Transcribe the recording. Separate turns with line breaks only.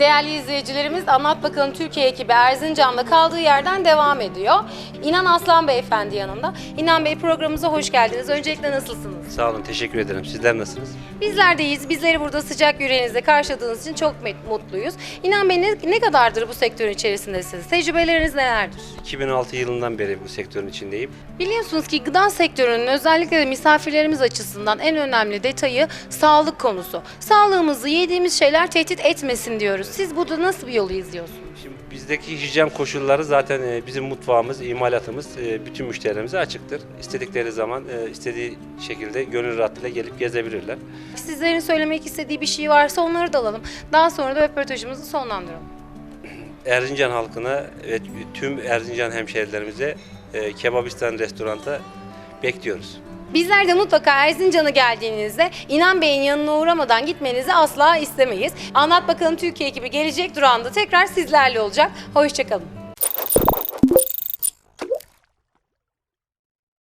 Değerli izleyicilerimiz Anlat Bakalım Türkiye ekibi Erzincan'da kaldığı yerden devam ediyor. İnan Aslan Beyefendi yanında. İnan Bey programımıza hoş geldiniz. Öncelikle nasılsınız?
Sağ olun, teşekkür ederim. Sizler nasılsınız?
Bizler de iyiyiz. Bizleri burada sıcak yüreğinizle karşıladığınız için çok mutluyuz. İnan Bey ne, ne kadardır bu sektörün içerisindesiniz? Tecrübeleriniz nelerdir?
2006 yılından beri bu sektörün içindeyim.
Biliyorsunuz ki gıda sektörünün özellikle de misafirlerimiz açısından en önemli detayı sağlık konusu. Sağlığımızı yediğimiz şeyler tehdit etmesin diyoruz. Siz burada nasıl bir yolu izliyorsunuz?
Şimdi bizdeki hijyen koşulları zaten e, bizim mutfağımız, imalatımız e, bütün müşterilerimize açıktır. İstedikleri zaman e, istediği şekilde gönül rahatlığıyla gelip gezebilirler.
Sizlerin söylemek istediği bir şey varsa onları da alalım. Daha sonra da röportajımızı sonlandıralım.
Erzincan halkına ve tüm Erzincan hemşehrilerimize e, Kebabistan restoranta bekliyoruz.
Bizler de mutlaka Erzincan'a geldiğinizde İnan Bey'in yanına uğramadan gitmenizi asla istemeyiz. Anlat bakalım Türkiye ekibi gelecek durağında tekrar sizlerle olacak. Hoşçakalın.